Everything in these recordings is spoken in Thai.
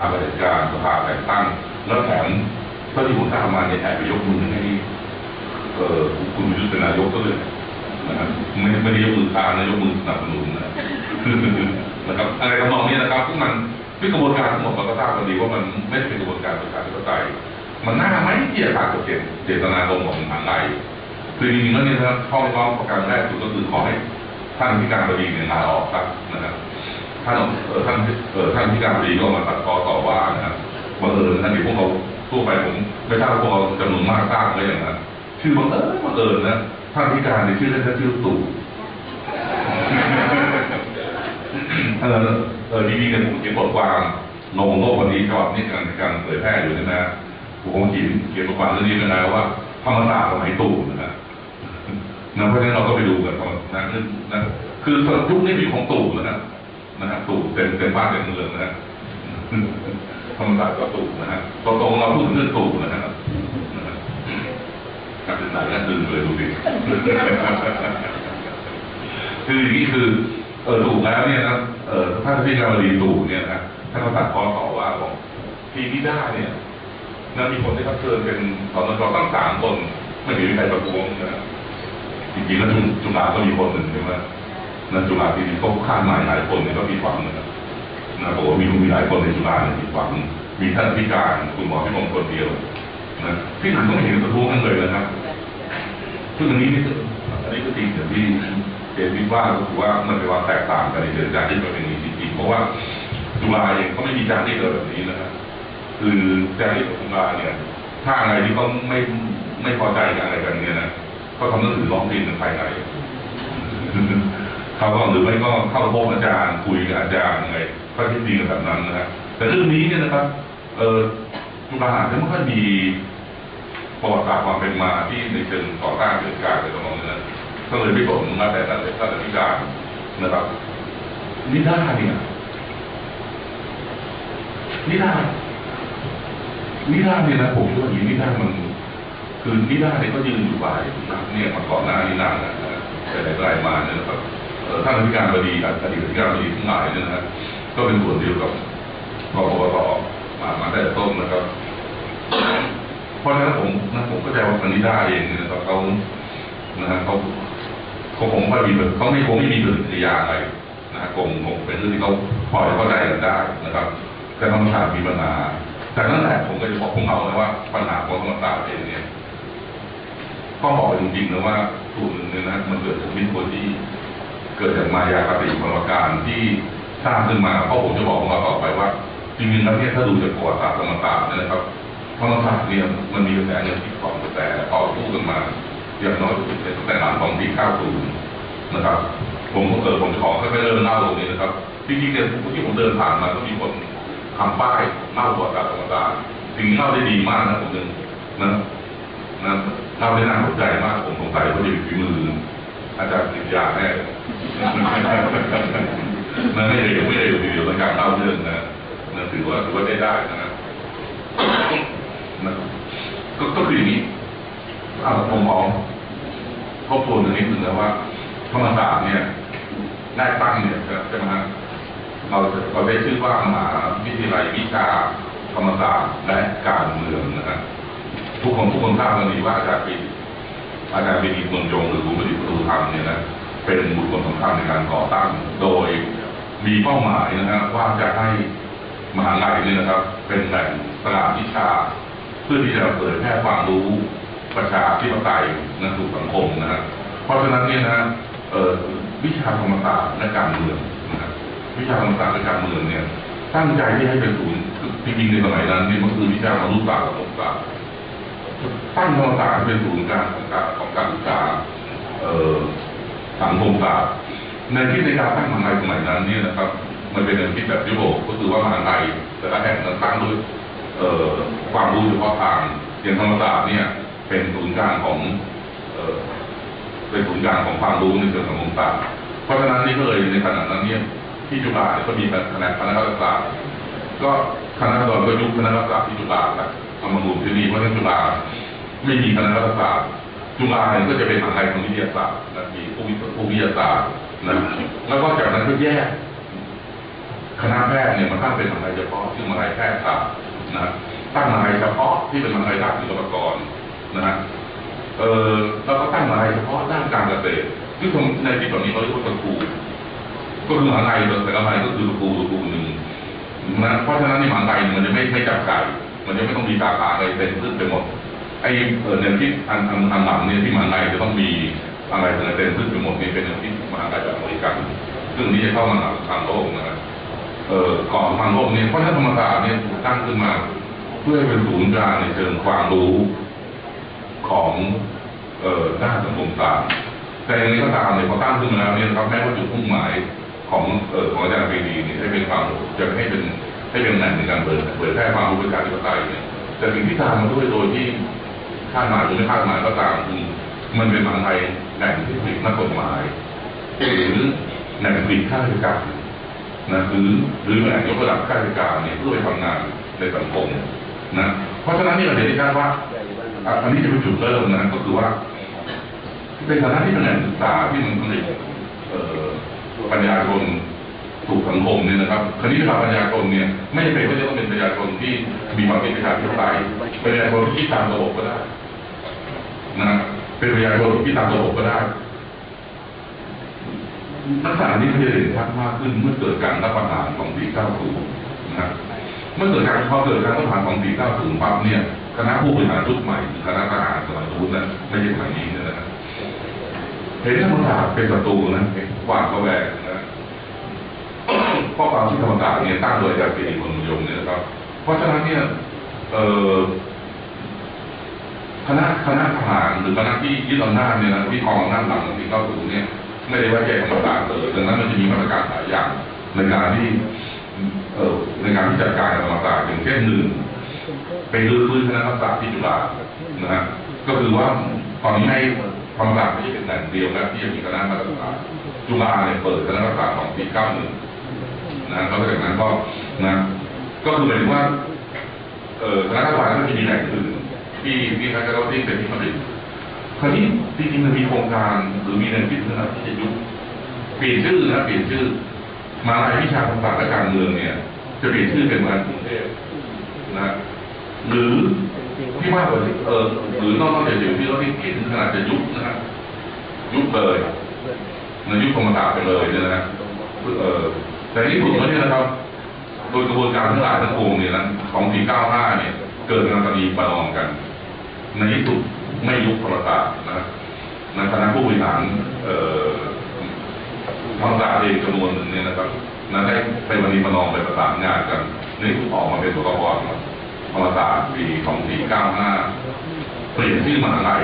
ภาบริการสภาแต่งตั้ง แล้วแถมเท่าที่ผมทราบมาเนี่ยแถมไปยกมือให้เอ่อคุณวิรุธเป็นนายกก็เลยนะครับไม่ไม่ได้ยกมือค้านนะยกมือสนับสนุนนะนะครับอะไรทำนองนี้นะครับซึ่งมันซึ่กระบวนการทั้งหมดเราก็ทราบกันดีว่ามันไม่ได้เป็นกระบวนการประชาธิปไตยมันน่าไหมที่จะขาดเจตเจตนารมของมหาลัยคือจริงๆแล้วเนี่ยนะครับข้อร้องประการแรกสุดก็คือขอให้ท่านที่การบดีเนี่ยลาออกครับนะครับ ท่านเออท่านเออท่านที่การบดีก็มาตัดคอต่อว่านะครับบังเอิญท่านที่พวกเราทั่วไปผมไม่ทราบว่าพวกเราจำนวนมากทราบไหมอย่างนั้นชื่อบังเอิญบังเอิญนะท่านที่การในชื่อเล่นท่านชื่อตู่เออเออจริงๆเนี่ยผมเขียนบทความลงโลกวันนี้ฉบับนี้กำลังการเผยแพร่อยู่นยนะผมเขียนเขียนบทความเรื่องนี้ด้วยนะว่าธรรมศาสตร์สมัยตู่นะฮะนะเพราะฉะนั้นเราก็ไปดูกันนะนะนะคือยุคนี้มีของตู่นะฮะ นะฮะตู่เต็มเต็มบ้านเต็มเมืองนะฮะธรรมศาสตร์ก็ตู่นะฮะตรงๆเราพูดถึงเรื่องตู่นะฮะนะฮะการศึกษาก็ดึงเลยดูดิคืออย่างนี้คือเออถูกแล้วเนี่ยนะเออท่านที่การบดีถูกเนี่ยนะท่านก็ตัดข้อต่อว่าบอกทีนิด้าเนี่ยนะมีคนที่เขาเชิญเป็นสอนรตั้งสามคน ไม่มีใครประท้วงนะจริงๆแล้วจุจุฬาก็มีคนหนึ่งใช่ไหม นจุฬาที่มีเขาข้ามหมายหลายคนเนี่ยก็มีฝังนะครับนะบอกว่ามีมีหลายคนในจุฬาเนี่ยมีฝังมีท่านพิการคุณหมอพิมลคนเดียวนะที่หนังก็ไม่เห็นประท้วงกันเลยนะครับซึ่งอันนี้นี่อันนี้คือสิ่ที่เจนวิทย์ว่าก็คือว่ามันเป็นความแตกต่างกันในเรื่องการที่มันเป็นอย่างนี้จริงๆเพราะว่าจุฬาเองก็ไม่มีจารีตแบบนี้นะครับคือจารีตของจุฬาเนี่ย ถ้าอะไรที่เขาไม่ไม่พอใจกันอะไรกันเนี่ยนะเขาทำหนังสือร้องเรียนกันภายใน เขาก็หรือไม่ก็เข้าพบอาจารย์คุยกับอาจารย์อะไรก็ที่ดีกันแบบนั้นนะครับแต่เรื่องนี้เนี่ยนะครับ เออจุฬาอาจจะไม่ค่อยมีประวัติศาสตร์ความเป็นมาที่ในเชิงต่อต้านเกิดการในตรงนี้นะก็เลยไม่สนมาแต่ตั้งแต่ตั้งแต่ที่การนะครับนิด้าเนี่ยนิด้านิด้าเนี่ยนะผมคิดว่าอย่างนี้นิด้ามัน คือนิด้าเนี่ยก็ยืนอยู่บ่ายนะเนี่ยมาก่อนหน้านี้นานแล้วนะแต่ไหนๆมาเนี่ยนะครับ ท่านอธิการบดีอดีตอธิการบดีทั้งหลายเนี่ยนะฮะก็เป็นส่วนเดียวกับกปปสมามาแต่ต้นนะครับ เพราะฉะนั้นผมนะผมก็ใจว่าคันนิด้าเองนะครับเขานะฮะเขาเขาคงไม่มีเขาไม่คงไม่มีปฏิกิริยาอะไรนะฮะคงคงเป็นเรื่องที่เขาปล่อยเข้าใจกันได้นะครับแต่ธรรมศาสตร์มีปัญหาแต่นั่นแหละผมก็จะบอกผมเอานะว่าปัญหาของธรรมศาสตร์เองเนี่ยก็บอกจริงๆนะว่าส่วนหนึ่งเนี่ยนะมันเกิดจากมิตรโพธิ เกิดจากมายาคติของการที่สร้างขึ้นมาเพราะผมจะบอกของเราต่อไปว่าจริงๆแล้วเนี่ยถ้าดูจากประวัติศาสตร์ธรรมศาสตร์นะครับธรรมศาสตร์เนี่ยมันมีกระแสเงินที่ของกระแสต่อสู้กันมาอย่างน้อยที่สุดตั้งแต่หลังของปี90นะครับ ผมก็เกิดผมขอค่อยๆเริ่มเล่าตรงนี้นะครับจริงๆเนี่ยเมื่อกี้ผมเดินผ่านมาก็มีคนทำป้ายเล่าประวัติศาสตร์ธรรมศาสตร์สิ่งนี้เล่าได้ดีมากนะผมยังนะนะเล่าได้น่าสนใจมากผมสงสัยว่าจะอยู่ฝีมือ อาจารย์ปริญญาแน่นั่นไม่ได้ไม่ได้อยู่ทีเดียวในการเล่าเรื่องนะนะถือว่าถือว่าได้ได้นะนะก็ก็คืออย่างนี้อาผมขอทบทวนตรงนี้นึงนะว่าธรรมศาสตร์เนี่ยได้ตั้งเนี่ยใช่ไหมเราจะเราได้ชื่อว่ามหาวิทยาลัยวิชาธรรมศาสตร์และการเมืองนะครับทุกคนทุกคนทราบกันดีว่าอาจารย์ปี อาจารย์ปีดีมนจงหรือครูประดิษฐ์ประตูธรรมเนี่ยนะเป็นบุคคลสำคัญในการก่อตั้ง โดยมีเป้าหมายนะฮะว่าจะให้มหาลัยเนี่ยนะครับ เป็นแหล่งตลาดวิชา เพื่อที่จะเผยแพร่ความรู้ประชาธิปไตยนะสู่สังคมนะฮะเพราะฉะนั้นเนี่ยนะเอ่อวิชาธรรมศาสตร์และการเมืองนะวิชาธรรมศาสตร์และการเมืองเนี่ยตั้งใจที่ให้เป็นศูนย์จริงๆในสมัยนั้นนี่มันคือวิชามนุษยศาสตร์กับมนุษยศาสตร์ ตั้งธรรมศาสตร์เป็นศูนย์กลางของการของการศึกษาเอ่อสังคมศาสตร์ในที่ในการตั้งมหาลัยสมัยนั้นเนี่ยนะครับ มันเป็นแนวคิดแบบยุโรปก็คือว่ามหาลัยแต่ละแห่งนั้นตั้งด้วยเอ่อความรู้เฉพาะทางอย่างธรรมศาสตร์เนี่ย เป็นศูนย์กลางของเอ่อเป็นศูนย์กลางของความรู้ในเชิงสังคมศาสตร์เพราะฉะนั้นนี่ก็เลยในขณะนั้นเนี่ยที่จุฬาเนี่ยก็มีคณะคณะรัฐศาสตร์ก็คณะเราก็ยุคคณะรัฐศาสตร์ที่จุฬาแหละ เอามารวมที่นี่เพราะนั้นจุฬาไม่มีคณะรัฐศาสตร์จุฬาเนี่ยก็จะเป็นมหาลัยของวิทยาศาสตร์และมีผู้วิวิทยาศาสตร์นะแล้วก็จากนั้นก็แยกคณะแพทย์เนี่ยมันตั้งเป็นมหาลัยเฉพาะชื่อมหาลัยแพทยศาสตร์นะตั้งมหาลัยเฉพาะที่เป็นมหาลัยด้านศิลปากรนะฮะเออแล้วก็ตั้งมหาลัยเฉพาะด้านการเกษตรซึ่งในที่ตอนนี้เขาเรียกว่าตะกูก็คือมหาลัยแต่ละมหาลัยก็คือตะกูตะกูหนึ่งนะเพราะฉะนั้นในมหาลัยมันจะไม่ไม่จับไก่ มันจะไม่ต้องมีสาขาอะไรเต็มขึ้นไปหมดไอ้เออเนี่ยที่อันอันอันหลังเนี่ยที่มหาลัยจะต้องมีอะไรเต็มขึ้นไปหมดนี่เป็นอย่างที่มหาลัยแบบอเมริกันซึ่งนี้จะเข้ามาทางโลกนะครับเอ่อก่อนทางโลกเนี่ยเพราะฉะนั้นธรรมศาสตร์เนี่ยถูกตั้งขึ้นมา เพื่อเป็นศูนย์กลางในเชิงความรู้ของเอ่อด้านสังคมศาสตร์แต่อย่างนี้ก็ตามเนี่ยพอตั้งขึ้นมาแล้วเนี่ยครับแม้ว่าจุดมุ่งหมายของเอ่อของอาจารย์ปรีดีเนี่ยให้เป็นความจะให้เป็น ให้เป็นแหล่งในการเปิดเผยแพร่ความรู้ประชาธิปไตยเนี่ยแต่สิ่งที่ตามมาด้วยโดยที่คาดหมายหรือไม่คาดหมายก็ตามคือมันเป็นมหาไทยแหล่งที่ผลิตนักกฎหมายหรือแหล่งผลิตข้าราชการนะหรือหรือแหล่งยกระดับข้าราชการเนี่ยเพื่อไปทำงานในสังคมนะเพราะฉะนั้นนี่เราเห็นได้ชัดว่าอันนี้จะเป็นจุดเริ่มนะก็คือว่าในฐานะที่เป็นแหล่งศึกษาที่มันผลิตปัญญาชน ถูกสังคมเนี่ยนะครับคราวนี้ถ้าปัญญาชนเนี่ยไม่จำเป็นว่าจะต้องเป็นปัญญาชนที่มีความคิดประชาธิปไตยเป็นปัญญาชนที่คิดตามระบบก็ได้นะเป็นปัญญาชนที่คิดตามระบบก็ได้ลักษณะนี้มันจะเด่นชัดมากขึ้นเมื่อเกิดการรับประทานของ490นะครับเมื่อเกิดการพอเกิดการรับประทานของ490ปั๊บเนี่ยคณะผู้บริหารชุดใหม่คณะทหารสมัยนู้นนะไม่ใช่สมัยนี้เนยนะครับเห็นธรรมศาสตร์เป็นศัตรูนะหวาดระแวง ข้อความที่ธรรมศาสตร์เนี่ยตั้งโดยอาจารย์ปรีดีคนยมเนี่ยนะครับ เพราะฉะนั้นเนี่ยเออคณะคณะทหารหรือคณะที่ยึดอำนาจเนี่ยนะที่ครองอำนาจหลังที่เข้าสู่เนี่ย ไม่ได้ว่าแค่ธรรมศาสตร์เลยดังนั้นมันจะมีมาตรการหลายอย่างในการที่เออในการที่จัดการกับธรรมศาสตร์อย่างเช่นหนึ่งไปรื้อฟื้นคณะธรรมศาสตร์ที่จุฬานะฮะก็คือว่าตอนนี้ให้ธรรมศาสตร์ไม่ใช่เป็นแหล่งเดียวแล้วที่จะมีคณะธรรมศาสตร์จุฬาเนี่ยเปิดคณะธรรมศาสตร์ของปีเก้าหนึ่ง นะแล้วจากนั้นก็นะก็คือหมายถึงว่าเอ่อคณะทหารก็จะมีแหล่งอื่นที่ที่คณะกรรมการที่เป็นที่ผลิตคราวนี้จริงๆมันมีโครงการหรือมีแนวคิดนะครับที่จะยุบเปลี่ยนชื่อนะเปลี่ยนชื่อมหาลัยวิชาภาษาและการเมืองเนี่ย จะเปลี่ยนชื่อเป็นมหาลัยกรุงเทพนะหรือที่มากกว่านี้เออหรือนอกจากจะที่เราที่เห็นขนาดจะยุบนะครับยุบเลยนะยุบธรรมศาสตร์ไปเลยเนี่ยนะเออ แต่ที่สุดแล้วเนี่ยนะครับโดยกระบวนการทั้งหลายทั้งปวงเนี่ยนะของ495เนี่ย เกิดการปฏิบัติประลองกัน ในที่สุดไม่ยุบธรรมศาสตร์นะในคณะผู้บริหารเอ่อธรรมศารเองจำนวนหนึ่งเนี่ยนะครับนั้นได้ไปปฏิบัติประลองไปประสานงานกันนี่ออกมาเป็นตัวละครธรรมศาสตร์ปี2495 เปลี่ยนชื่อมหาลัย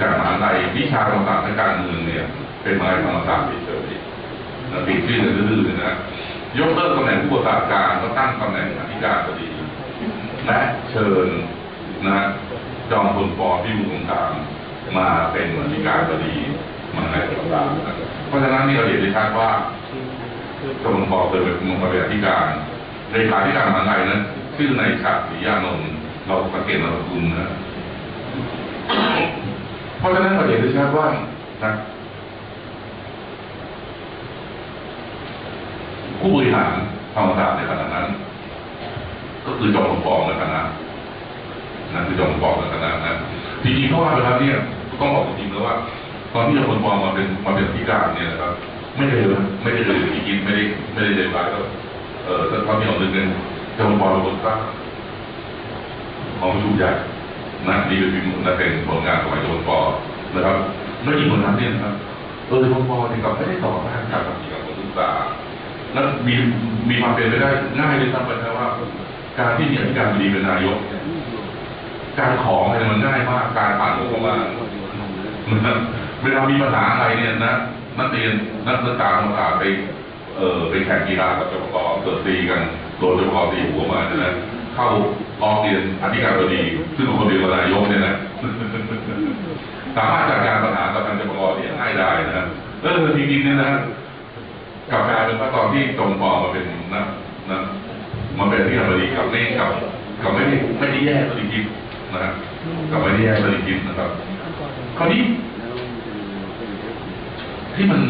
จากมหาลัยวิชาธรรมศาสตร์และการเมืองเนี่ย เป็นมหาลัยธรรมศาสตร์เฉยๆ นะเปลี่ยนชื่อเลยดื้อๆนะยกเลิกตำแหน่งผู้ประกาศการก็ตั้งตำแหน่งอธิการบดีและเชิญนะจอมพลปอที่อยู่ตรงกลางมาเป็นอธิการบดีมหาลัยต่างเพราะฉะนั้นนี่เราเห็นได้ชัดว่าจอมพลปอเคยเป็นมาเป็นอธิการเลขาธิการมหาลัยนั้นชื่อนายฉัตรศรียานนท์เราสังเกตนามสกุลนะเพราะฉะนั้นเราเห็นได้ชัดว่านะ ผู้บริหารธรรมศาสตร์ในขณะนั้น ก็คือจอมพลปองในคณะนั่นคือจอมพลปองในคณะนะจริงๆเขาว่าไปแล้วเนี่ยต้องบอกจริงๆแล้วว่า ตอนที่จอมพลปองมาเป็นมาเป็นอธิการเนี่ยนะครับไม่ได้เลยไม่ได้เลยที่คิดไม่ได้ไม่ได้เลยร้ายก็เออแต่ตอนที่เราดึงเงินจอมพลปอเป็นคนสร้างของชุมใหญ่นะนี่คือนั่นเป็นผลงานของจอมพลปอนะครับแล้วอีกคนนั้นเนี่ยนะครับเออจอมพลปอเนี่ยก็ไม่ได้ต่อมาจากกับการศึกษา แล้วมีมีความเป็นไปได้ง่ายเลยซ้ำไปนะว่า การที่มีอธิการบดีเป็นนายกเนี่ยการขออะไรมันง่ายมาก การผ่านงบปราะครับเวลามีปัญหาอะไรเนี่ยนะนักเรียนนักศึกษาธรรมศาสตร์ไปเออไปแข่งกีฬากับจปกเกิดตีกันโดนจปกตีหัวมาเนี่ยนะเข้าร้องเรียนอธิการบดี ซึ่งเป็นคนเดียวกับนายกเนี่ยนะสามารถจัดการปัญหากับทางจปกเนี่ยง่ายได้นะเออจริงๆเนี่ยนะ กลับกลายเป็นว่าตอนที่จงปอมาเป็นนะนะมาเป็นที่ทำบดีกับไม่กับกับไม่ได้ไม่ได้แย่ตัวจริงๆนะฮะกับไม่ได้แย่ตัวจริงๆนะครับ คราวนี้ที่มัน